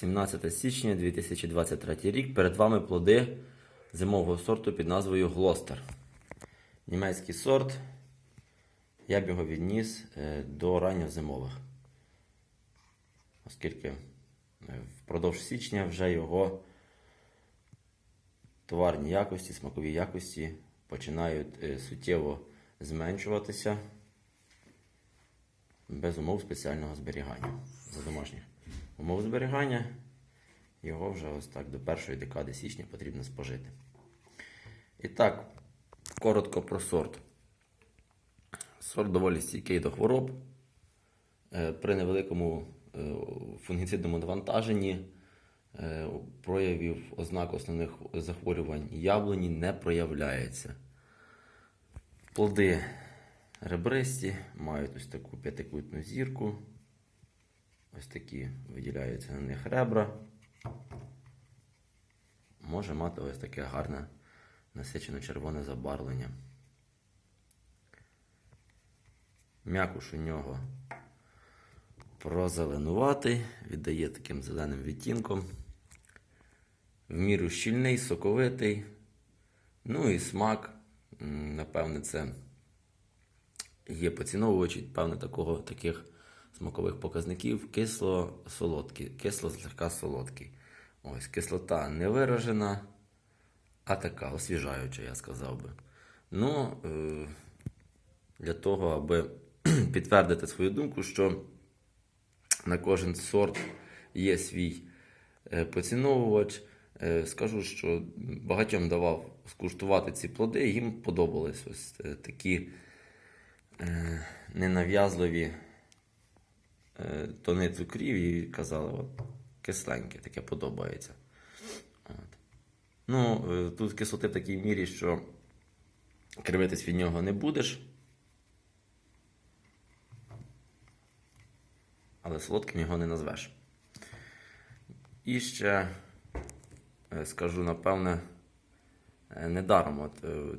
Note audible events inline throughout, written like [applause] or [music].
17 січня 2023 рік. Перед вами плоди зимового сорту під назвою Глостер. Німецький сорт. Я б його відніс е, до ранньозимових. Оскільки е, впродовж січня вже його товарні якості, смакові якості починають е, суттєво зменшуватися без умов спеціального зберігання. За домашніх умов зберігання його вже ось так до першої декади січня потрібно спожити. І так, коротко про сорт. Сорт доволі стійкий до хвороб. Е, При невеликому е, фунгіцидному навантаженні е, проявів ознак основних захворювань яблуні не проявляється. Плоди ребристі, мають ось таку п'ятикутну зірку. Ось такі виділяються на них ребра. Може мати ось таке гарне насичено червоне забарвлення. М'якуш у нього прозеленуватий, віддає таким зеленим відтінком. В міру щільний, соковитий. Ну і смак, напевне, це є поціновувачі, певне, такого, таких смакових показників кисло-солодкий, кисло злегка солодкий. Ось кислота не виражена, а така освіжаюча, я сказав би. Ну, е, для того, аби [clears throat] підтвердити свою думку, що на кожен сорт є свій е, поціновувач. Е, Скажу, що багатьом давав скуштувати ці плоди, їм подобались ось такі ненав'язливі тони цукрів і казали, от, кисленьке, таке подобається. От. Ну, е, тут кислоти в такій мірі, що кривитись від нього не будеш. Але солодким його не назвеш. І ще е, скажу, напевне, е, недаром. От, е,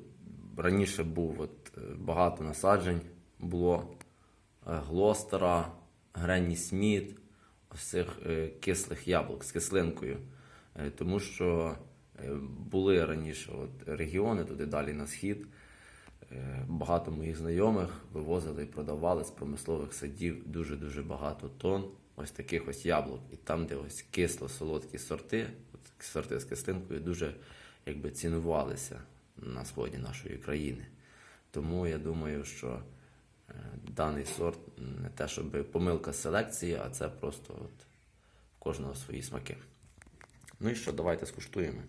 раніше був от, е, багато насаджень, було е, Глостера, Гренні Сміт, цих е, кислих яблук з кислинкою. Е, Тому що е, були раніше от, регіони туди далі на схід. Багато моїх знайомих вивозили і продавали з промислових садів дуже-дуже багато тонн ось таких ось яблук. І там, де ось кисло-солодкі сорти, от сорти з кислинкою, дуже якби цінувалися на сході нашої країни. Тому я думаю, що даний сорт не те, щоб помилка селекції, а це просто от в кожного свої смаки. Ну і що, давайте скуштуємо.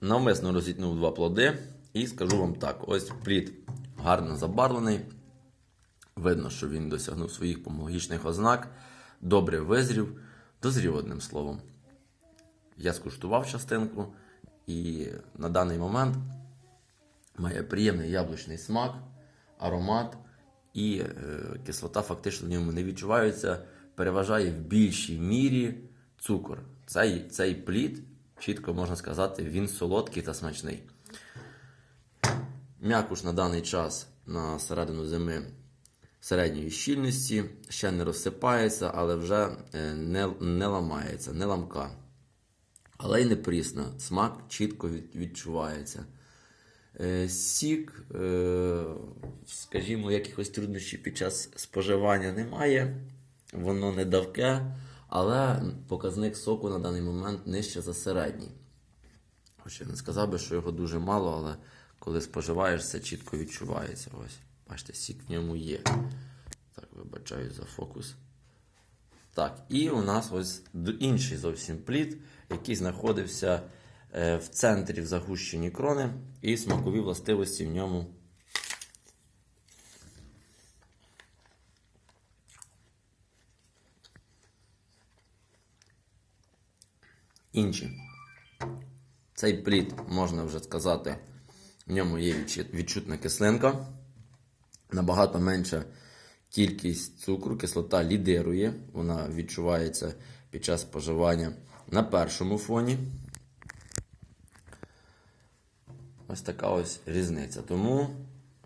Навмисно розітнув два плоди і скажу вам так: ось плід гарно забарвлений. Видно, що він досягнув своїх помологічних ознак, добре визрів, дозрів одним словом. Я скуштував частинку, і на даний момент має приємний яблучний смак, аромат, і е, кислота фактично в ньому не відчувається, переважає в більшій мірі цукор. Цей, цей плід, чітко можна сказати, він солодкий та смачний. М'якуш на даний час на середину зими середньої щільності, ще не розсипається, але вже е, не, не ламається, не ламка. Але й не прісна. Смак чітко від- відчувається. Е, Сік, е, скажімо, якихось труднощів під час споживання немає. Воно не давке, але показник соку на даний момент нижче за середній. Хоча я не сказав би, що його дуже мало, але коли споживаєш, це чітко відчувається. Ось, бачите, сік в ньому є. Так, вибачаю за фокус. Так, і у нас ось інший зовсім плід, який знаходився в центрі в загущенні крони, і смакові властивості в ньому. Інші. Цей плід, можна вже сказати, в ньому є відчутна кислинка, набагато менша кількість цукру, кислота лідирує, вона відчувається під час споживання на першому фоні. Ось така ось різниця. Тому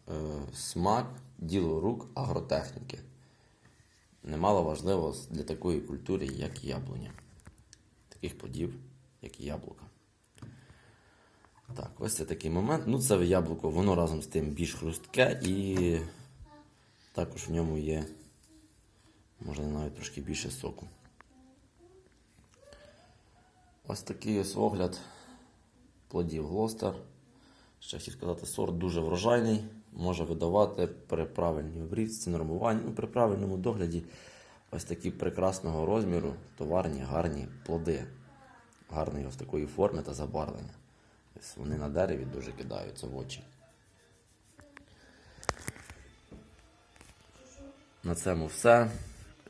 е, смак діло рук агротехніки. немало важливо для такої культури, як яблуня. Таких плодів, як яблука. Так, ось це такий момент. Ну, це яблуко, воно разом з тим більш хрустке і також в ньому є, може, навіть трошки більше соку. Ось такий ось огляд плодів Глостер. Ще хотів сказати, сорт дуже врожайний, може видавати при правильній обрізці, нормуванні, ну, при правильному догляді ось такі прекрасного розміру, товарні, гарні плоди, гарної ось такої форми та забарвлення. Ось вони на дереві дуже кидаються в очі. На цьому все.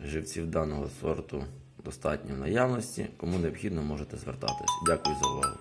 Живців даного сорту достатньо в наявності. Кому необхідно, можете звертатись. Дякую за увагу.